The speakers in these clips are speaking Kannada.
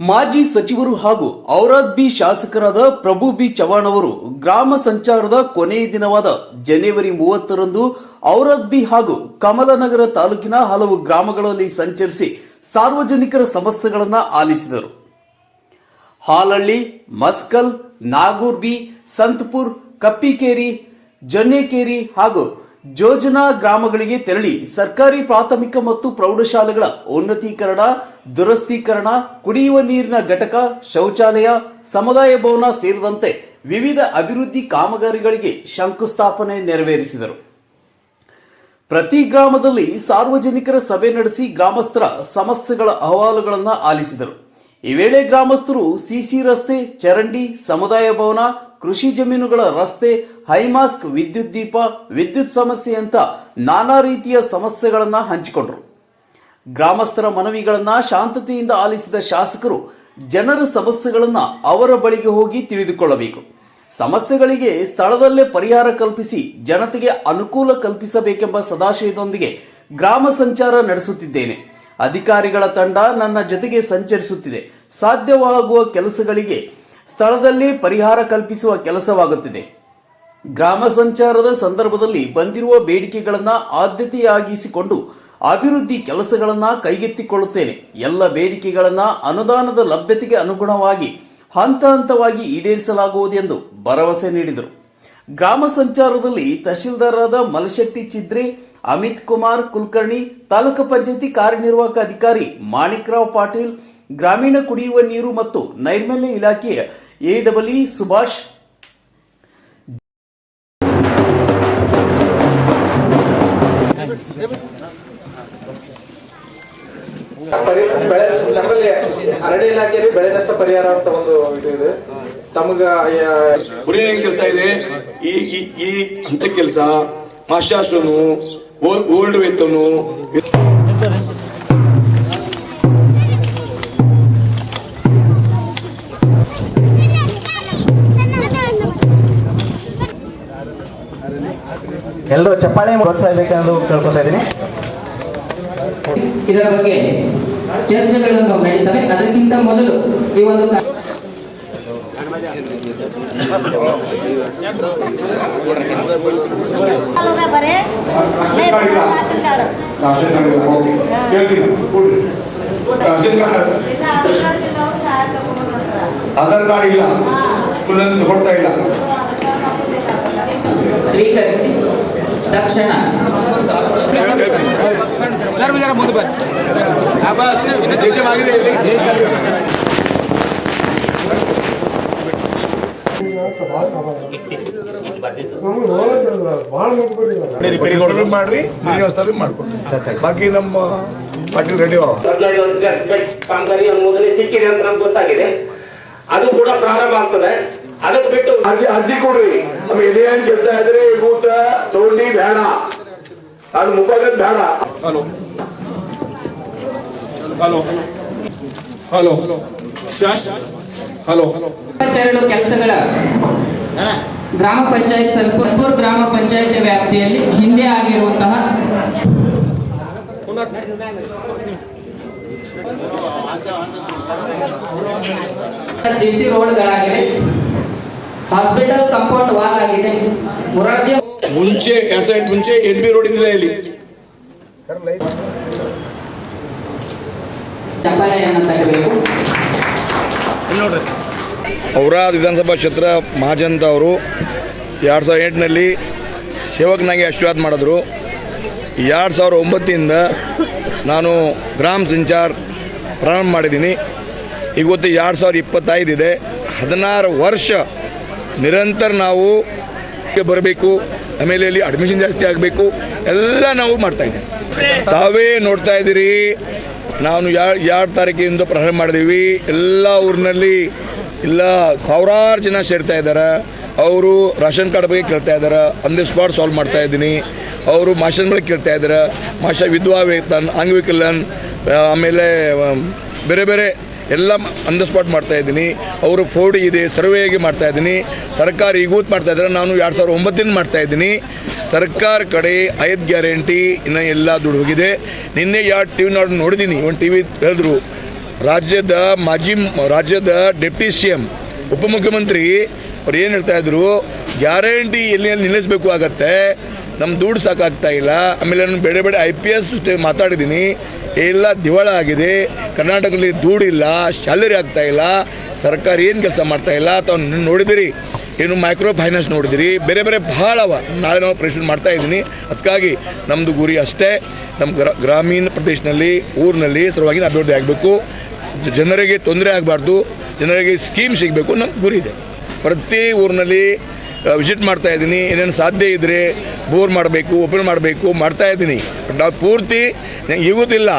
ಮಾಜಿ ಸಚಿವರು ಹಾಗೂ ಔರಾದ್ ಬಿ ಶಾಸಕರಾದ ಪ್ರಭು ಬಿ ಚವಾಣ್ ಅವರು ಗ್ರಾಮ ಸಂಚಾರದ ಕೊನೆಯ ದಿನವಾದ ಜನವರಿ ಮೂವತ್ತರಂದು ಔರಾದ್ ಬಿ ಹಾಗೂ ಕಮಲನಗರ ತಾಲೂಕಿನ ಹಲವು ಗ್ರಾಮಗಳಲ್ಲಿ ಸಂಚರಿಸಿ ಸಾರ್ವಜನಿಕರ ಸಮಸ್ಯೆಗಳನ್ನು ಆಲಿಸಿದರು. ಹಾಲಳ್ಳಿ, ಮಸ್ಕಲ್ ನಾಗೂರ್ಬಿ ಸಂತಪುರ್, ಕಪ್ಪಿಕೇರಿ, ಜನ್ನೇಕೇರಿ ಹಾಗೂ ಜೋಜನಾ ಗ್ರಾಮಗಳಿಗೆ ತೆರಳಿ ಸರ್ಕಾರಿ ಪ್ರಾಥಮಿಕ ಮತ್ತು ಪ್ರೌಢಶಾಲೆಗಳ ಉನ್ನತೀಕರಣ, ದುರಸ್ತೀಕರಣ, ಕುಡಿಯುವ ನೀರಿನ ಘಟಕ, ಶೌಚಾಲಯ, ಸಮುದಾಯ ಭವನ ಸೇರಿದಂತೆ ವಿವಿಧ ಅಭಿವೃದ್ಧಿ ಕಾಮಗಾರಿಗಳಿಗೆ ಶಂಕುಸ್ಥಾಪನೆ ನೆರವೇರಿಸಿದರು. ಪ್ರತಿ ಗ್ರಾಮದಲ್ಲಿ ಸಾರ್ವಜನಿಕರ ಸಭೆ ನಡೆಸಿ ಗ್ರಾಮಸ್ಥರ ಸಮಸ್ಯೆಗಳ ಅಹವಾಲುಗಳನ್ನು ಆಲಿಸಿದರು. ಈ ವೇಳೆ ಗ್ರಾಮಸ್ಥರು ಸಿಸಿ ರಸ್ತೆ, ಚರಂಡಿ, ಸಮುದಾಯ ಭವನ ಕೃಷಿ ಜಮೀನುಗಳ ರಸ್ತೆ, ಹೈಮಾಸ್ಕ್, ವಿದ್ಯುತ್ ದೀಪ, ವಿದ್ಯುತ್ ಸಮಸ್ಯೆಯಂತ ನಾನಾ ರೀತಿಯ ಸಮಸ್ಯೆಗಳನ್ನು ಹಂಚಿಕೊಂಡರು. ಗ್ರಾಮಸ್ಥರ ಮನವಿಗಳನ್ನ ಶಾಂತತೆಯಿಂದ ಆಲಿಸಿದ ಶಾಸಕರು ಜನರ ಸಮಸ್ಯೆಗಳನ್ನ ಅವರ ಬಳಿಗೆ ಹೋಗಿ ತಿಳಿದುಕೊಳ್ಳಬೇಕು. ಸಮಸ್ಯೆಗಳಿಗೆ ಸ್ಥಳದಲ್ಲೇ ಪರಿಹಾರ ಕಲ್ಪಿಸಿ ಜನತೆಗೆ ಅನುಕೂಲ ಕಲ್ಪಿಸಬೇಕೆಂಬ ಸದಾಶಯದೊಂದಿಗೆ ಗ್ರಾಮ ಸಂಚಾರ ನಡೆಸುತ್ತಿದ್ದೇನೆ. ಅಧಿಕಾರಿಗಳ ತಂಡ ನನ್ನ ಜೊತೆಗೆ ಸಂಚರಿಸುತ್ತಿದೆ. ಸಾಧ್ಯವಾಗುವ ಕೆಲಸಗಳಿಗೆ ಸ್ಥಳದಲ್ಲೇ ಪರಿಹಾರ ಕಲ್ಪಿಸುವ ಕೆಲಸವಾಗುತ್ತಿದೆ. ಗ್ರಾಮ ಸಂಚಾರದ ಸಂದರ್ಭದಲ್ಲಿ ಬಂದಿರುವ ಬೇಡಿಕೆಗಳನ್ನ ಆದ್ಯತೆಯಾಗಿಸಿಕೊಂಡು ಅಭಿವೃದ್ಧಿ ಕೆಲಸಗಳನ್ನ ಕೈಗೆತ್ತಿಕೊಳ್ಳುತ್ತೇನೆ. ಎಲ್ಲ ಬೇಡಿಕೆಗಳನ್ನ ಅನುದಾನದ ಲಭ್ಯತೆಗೆ ಅನುಗುಣವಾಗಿ ಹಂತ ಹಂತವಾಗಿ ಈಡೇರಿಸಲಾಗುವುದು ಎಂದು ಭರವಸೆ ನೀಡಿದರು. ಗ್ರಾಮ ಸಂಚಾರದಲ್ಲಿ ತಹಶೀಲ್ದಾರರಾದ ಮಲಶಕ್ತಿ ಚಿದ್ರೆ ಅಮಿತ್ ಕುಮಾರ್ ಕುಲಕರ್ಣಿ, ತಾಲೂಕು ಪಂಚಾಯಿತಿ ಕಾರ್ಯನಿರ್ವಾಹಕ ಅಧಿಕಾರಿ ಮಾಣಿಕ್ರಾವ್ ಪಾಟೀಲ್ ಗ್ರಾಮೀಣ ಕುಡಿಯುವ ನೀರು ಮತ್ತು ನೈರ್ಮಲ್ಯ ಇಲಾಖೆಯ ಎಡಬ್ಲ್ಇ ಸುಭಾಷ್ ನಮ್ಮಲ್ಲಿ ಅರಣ್ಯ ಇಲಾಖೆಯಲ್ಲಿ ಬೆಳೆ ನಷ್ಟ ಪರಿಹಾರ ಅಂತ ಒಂದು ಇದು ಇದೆ. ತಮಗ ಗುರಿ ಕೆಲಸ ಇದೆ? ಈ ಈ ಅಂತ ಹಂತ ಕೆಲಸ ಮಾಶಾಸನು ಓಲ್ಡ್ ವೇತನು ಎಲ್ಲರೂ ಚಪ್ಪಾಳೆ ಪ್ರೋತ್ಸಾಹಿಸಬೇಕೆಂದು ಕೇಳ್ಕೊತಾ ಇದ್ದೀನಿ. ಇದರ ಬಗ್ಗೆ ಚರ್ಚೆಗಳನ್ನು ನಡೀತವೆ ಅದಕ್ಕಿಂತ ಮೊದಲು ಈ ಒಂದು ಆಧಾರ್ ಕಾರ್ಡ್ ಇಲ್ಲ ಸ್ಕೂಲ್ ಕೊಡ್ತಾ ಇಲ್ಲ ಸ್ವೀಕರಿಸಿ ತಕ್ಷಣ ಮಾಡ್ರಿ ಮಾಡ್ಕೊಡ್ರಿ. ಬಾಕಿ ನಮ್ಮ ಪಾಟೀಲ್ ರೆಡಿ ಕಾಮಗಾರಿ ಅನುಮೋದನೆ ಸಿಕ್ಕಿದೆ ಅಂತ ನಮ್ಗೆ ಗೊತ್ತಾಗಿದೆ. ಅದು ಕೂಡ ಪ್ರಾರಂಭ ಆಗ್ತದೆ. ಅದಕ್ಕೆ ಬಿಟ್ಟು ಅರ್ಜಿ ಅರ್ಜಿ ಕೊಡ್ರಿ. ನಮ್ಮ ಇದೇನ್ ಕೆಲಸ ಇದ್ರೆ ಭೂತ ತಗೊಂಡಿ ಬೇಡ. ಅದು ಮುಖಾಗದ್ ಬೇಡ. ಹಲೋ. ಹಲೋ. ಹಲೋ. ಶಾಸ್ ಹಲೋ. ಇಪ್ಪತ್ತೆರಡು ಕೆಲಸಗಳ ಗ್ರಾಮ ಪಂಚಾಯತ್ ಸಂಪೂರ್ ಗ್ರಾಮ ಪಂಚಾಯತ್ ವ್ಯಾಪ್ತಿಯಲ್ಲಿ ಹಿಂದೆ ಆಗಿರುವಂತಹ ಸಿಸಿ ರೋಡ್ಗಳಾಗಿವೆ. ಹಾಸ್ಪಿಟಲ್ ಕಾಂಪೌಂಡ್ ವಾಲ್ ಆಗಿದೆ. ಮುರಾರ್ಜಿ ಮುಂಚೆ ಎರಡ್ ಸಾವಿರ ಮುಂಚೆ ಎನ್ ಬಿ ರೋಡ್ ಇದ್ದಿಲ್ಲ ಇಲ್ಲಿ. ಚಪ್ಪಾಳೆಯನ್ನು ತಟ್ಟಬೇಕು ಔರಾದ್ ವಿಧಾನಸಭಾ ಕ್ಷೇತ್ರ ಮಹಾಜನ್ ಅವರು ಎರಡು ಸಾವಿರದ ಎಂಟಿನಲ್ಲಿ ಸೇವಕನಾಗಿ ಆಶೀರ್ವಾದ ಮಾಡಿದ್ರು. ಎರಡು ಸಾವಿರದ ಒಂಬತ್ತಿಂದ ನಾನು ಗ್ರಾಮ ಸಂಚಾರ್ ಪ್ರಾರಂಭ ಮಾಡಿದ್ದೀನಿ. ಇವತ್ತು ಎರಡು ಸಾವಿರದ ಇಪ್ಪತ್ತೈದು ಇದೆ. ಹದಿನಾರು ವರ್ಷ ನಿರಂತರ ನಾವು ಬರಬೇಕು ಆಮೇಲೆ ಇಲ್ಲಿ ಅಡ್ಮಿಷನ್ ಜಾಸ್ತಿ ಆಗಬೇಕು, ಎಲ್ಲ ನಾವು ಮಾಡ್ತಾ ಇದ್ದೀವಿ. ತಾವೇ ನೋಡ್ತಾ ಇದ್ದೀರಿ, ನಾನು ಯಾ ಎರಡು ತಾರೀಕಿಂದ ಪ್ರಾರಂಭ ಮಾಡಿದೀವಿ ಎಲ್ಲ ಊರಿನಲ್ಲಿ ಇಲ್ಲ, ಸಾವಿರಾರು ಜನ ಸೇರ್ತಾ ಇದ್ದಾರೆ. ಅವರು ರಾಷನ್ ಕಾರ್ಡ್ ಬಗ್ಗೆ ಕೇಳ್ತಾ ಇದ್ದಾರೆ ಆನ್ ಸ್ಪಾಟ್ ಸಾಲ್ವ್ ಮಾಡ್ತಾ ಇದ್ದೀನಿ. ಅವರು ಮಾಷನ್ ಬಗ್ಗೆ ಕೇಳ್ತಾ ಇದ್ದಾರೆ ಮಾಷ ವಿಧವಾ ವೇತನ್ ಅಂಗವಿಕಲನ್ ಆಮೇಲೆ, ಬೇರೆ ಬೇರೆ ಎಲ್ಲ ಆನ್ ದ ಸ್ಪಾಟ್ ಮಾಡ್ತಾ ಇದ್ದೀನಿ. ಅವರು ಫೋರ್ಡ್ ಇದೆ ಸರ್ವೆಗೆ ಮಾಡ್ತಾ ಇದ್ದೀನಿ. ಸರ್ಕಾರ ಈಗೂತ್ ಮಾಡ್ತಾ ಇದ್ದಾರೆ. ನಾನು ಎರಡು ಸಾವಿರದ ಮಾಡ್ತಾ ಇದ್ದೀನಿ. ಸರ್ಕಾರ ಕಡೆ ಐದು ಗ್ಯಾರಂಟಿ ಇನ್ನು ಎಲ್ಲ ದುಡ್ಡು ಹೋಗಿದೆ. ನಿನ್ನೆ ಎರಡು ಟಿ ವಿ ನೋಡಿ ನೋಡಿದ್ದೀನಿ. ಒಂದು ಟಿ ವಿ ಹೇಳಿದ್ರು, ರಾಜ್ಯದ ಮಾಜಿ ರಾಜ್ಯದ ಡೆಪ್ಟಿ ಸಿ ಎಂ ಉಪಮುಖ್ಯಮಂತ್ರಿ ಅವ್ರು ಏನು ಹೇಳ್ತಾ ಇದ್ರು? ಗ್ಯಾರಂಟಿ ಎಲ್ಲಿ ನಿಲ್ಲಿಸಬೇಕು ಆಗತ್ತೆ? ನಮ್ಮ ದುಡ್ಡು ಸಾಕಾಗ್ತಾ ಇಲ್ಲ. ಆಮೇಲೆ ನಾನು ಬೇರೆ ಬೇರೆ ಐ ಪಿ ಎಸ್ ಜೊತೆ ಮಾತಾಡಿದ್ದೀನಿ ಎಲ್ಲ ದಿವಾಳ ಆಗಿದೆ. ಕರ್ನಾಟಕದಲ್ಲಿ ದುಡ್ಡಿಲ್ಲ ಸ್ಯಾಲರಿ ಆಗ್ತಾ ಇಲ್ಲ. ಸರ್ಕಾರ ಏನು ಕೆಲಸ ಮಾಡ್ತಾ ಇಲ್ಲ? ತಾವು ನೋಡಿದಿರಿ. ಏನು ಮೈಕ್ರೋ ಫೈನಾನ್ಸ್ ನೋಡಿದಿರಿ. ಬೇರೆ ಬೇರೆ ಭಾಳ ಅವ ನಾಳೆ ನಾವು ಪ್ರೆಷನ್ ಮಾಡ್ತಾ ಇದ್ದೀನಿ. ಅದಕ್ಕಾಗಿ ನಮ್ಮದು ಗುರಿ ಅಷ್ಟೇ. ನಮ್ಮ ಗ್ರಾ ಗ್ರಾಮೀಣ ಪ್ರದೇಶದಲ್ಲಿ, ಊರಿನಲ್ಲಿ ಸರ್ವಾಗಿ ಅಭಿವೃದ್ಧಿ ಆಗಬೇಕು. ಜನರಿಗೆ ತೊಂದರೆ ಆಗಬಾರ್ದು. ಜನರಿಗೆ ಸ್ಕೀಮ್ ಸಿಗಬೇಕು. ನಮ್ಮ ಗುರಿ ಇದೆ. ಪ್ರತಿ ಊರಿನಲ್ಲಿ ವಿಸಿಟ್ ಮಾಡ್ತಾ ಇದ್ದೀನಿ. ಏನೇನು ಸಾಧ್ಯ ಇದ್ದರೆ ಬೋರ್ ಮಾಡಬೇಕು, ಓಪನ್ ಮಾಡಬೇಕು, ಮಾಡ್ತಾ ಇದ್ದೀನಿ. ನಾವು ಪೂರ್ತಿ ಇಗುತ್ತಿಲ್ಲ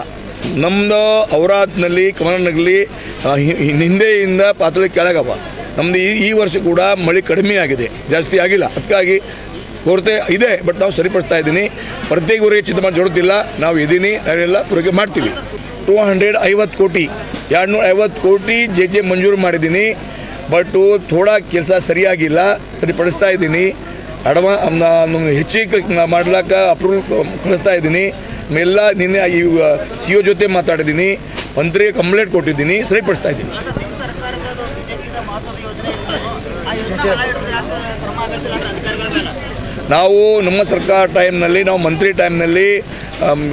ನಮ್ಮದು ಔರಾದ್ನಲ್ಲಿ ಕಮಲನಗಲಿ ಹಿಂದೆಯಿಂದ ಪಾತ್ರೆ ಕೆಳಗವ. ನಮ್ಮದು ಈ ಈ ವರ್ಷ ಕೂಡ ಮಳೆ ಕಡಿಮೆ ಆಗಿದೆ. ಜಾಸ್ತಿ ಆಗಿಲ್ಲ. ಅದಕ್ಕಾಗಿ ಕೊರತೆ ಇದೆ ಬಟ್ ನಾವು ಸರಿಪಡಿಸ್ತಾ ಇದ್ದೀನಿ. ಪ್ರತ್ಯೇಕ ಊರಿಗೆ ಚಿಂತೆ ಜೋಡುತ್ತಿಲ್ಲ. ನಾವು ಇದ್ದೀನಿ. ನಾವೆಲ್ಲ ಪೂರೈಕೆ ಮಾಡ್ತೀವಿ. ಟೂ ಹಂಡ್ರೆಡ್ ಐವತ್ತು ಕೋಟಿ, ಎರಡುನೂರ ಐವತ್ತು ಕೋಟಿ ಜೆ ಜೆ ಮಂಜೂರು ಮಾಡಿದ್ದೀನಿ. ಬಟ್ ಥೋಡಾ ಕೆಲಸ ಸರಿಯಾಗಿಲ್ಲ. ಸರಿಪಡಿಸ್ತಾ ಇದ್ದೀನಿ. ಅಡವ ಹೆಚ್ಚಿಗೆ ಮಾಡ್ಲಾಕ ಅಪ್ರೂವಲ್ ಕಳಿಸ್ತಾ ಇದ್ದೀನಿ. ಎಲ್ಲ ನಿನ್ನೆ ಈ ಸಿ ಒ ಜೊತೆ ಮಾತಾಡಿದ್ದೀನಿ. ಮಂತ್ರಿಗೆ ಕಂಪ್ಲೇಂಟ್ ಕೊಟ್ಟಿದ್ದೀನಿ. ಸರಿಪಡಿಸ್ತಾ ಇದ್ದೀನಿ. ನಾವು ನಮ್ಮ ಸರ್ಕಾರ ಟೈಮ್ನಲ್ಲಿ ನಾವು ಮಂತ್ರಿ ಟೈಮ್ನಲ್ಲಿ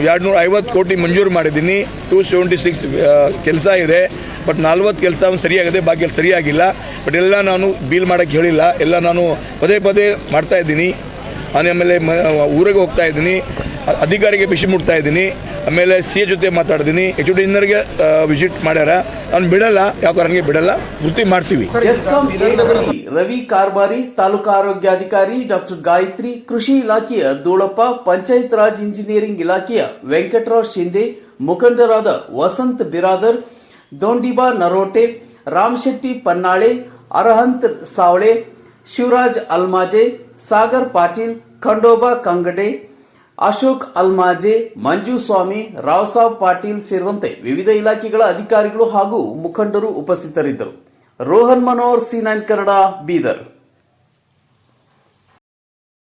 ಎರಡು ನೂರ ಐವತ್ತು ಕೋಟಿ ಮಂಜೂರು ಮಾಡಿದ್ದೀನಿ. ಟೂ ಸೆವೆಂಟಿ ಸಿಕ್ಸ್ ಕೆಲಸ ಇದೆ. ಬಟ್ ನಲ್ವತ್ತು ಕೆಲಸ ಸರಿಯಾಗಿದೆ ಬಾಕಿ ಸರಿಯಾಗಿಲ್ಲ. ಬಟ್ ಎಲ್ಲ ನಾನು ಬೀಲ್ ಮಾಡೋಕ್ಕೆ ಹೇಳಿಲ್ಲ. ಎಲ್ಲ ನಾನು ಪದೇ ಪದೇ ಮಾಡ್ತಾಯಿದ್ದೀನಿ ಆಮೇಲೆ ಮ, ಊರಿಗೆ ಹೋಗ್ತಾ ಇದ್ದೀನಿ. ಅಧಿಕಾರಿಗೆ ಬಿಸಿ ಮುಡ್ತಾ ಆಮೇಲೆ ಸಿ ಎ ಜೊತೆ ಮಾತಾಡ್ತೀನಿ ಎಚ್ ಡಿ ಇಂಜಿನಿಯರ್ಗೆ ವಿಸಿಟ್ ಮಾಡ್ಯಾರ. ನಾನು ಬಿಡಲ್ಲ ಯಾವ ಕಾರಣಕ್ಕೆ ಬಿಡಲ್ಲ ವೃತ್ತಿ ಮಾಡ್ತೀವಿ. ರವಿ ಕಾರ್ಬಾರಿ ತಾಲೂಕಾ ಆರೋಗ್ಯಾಧಿಕಾರಿ ಡಾಕ್ಟರ್ ಗಾಯತ್ರಿ ಕೃಷಿ ಇಲಾಖೆಯ ದೂಳಪ್ಪ ಪಂಚಾಯತ್ ರಾಜ್ ಇಂಜಿನಿಯರಿಂಗ್ ಇಲಾಖೆಯ ವೆಂಕಟರಾವ್ ಶಿಂದೆ ಮುಖಂಡರಾದ ವಸಂತ್ ಬಿರಾದರ್ ದೊಂಡಿಬಾ ನರೋಟೆ ರಾಮಶೆಟ್ಟಿ ಪನ್ನಾಳೆ ಅರಹಂತ್ ಸಾವಳೆ ಶಿವರಾಜ್ ಅಲ್ಮಾಜೆ ಸಾಗರ್ ಪಾಟೀಲ್ ಖಂಡೋಬಾ ಕಂಗಡೆ ಅಶೋಕ್ ಅಲ್ಮಾಜೆ, ಮಂಜು ಸ್ವಾಮಿ, ರಾವ್ ಸಾಬ್ ಪಾಟೀಲ್ ಸೇರಿದಂತೆ ವಿವಿಧ ಇಲಾಖೆಗಳ ಅಧಿಕಾರಿಗಳು ಹಾಗೂ ಮುಖಂಡರು ಉಪಸ್ಥಿತರಿದ್ದರು. Rohan Manohar, C nine Kannada, Bidar.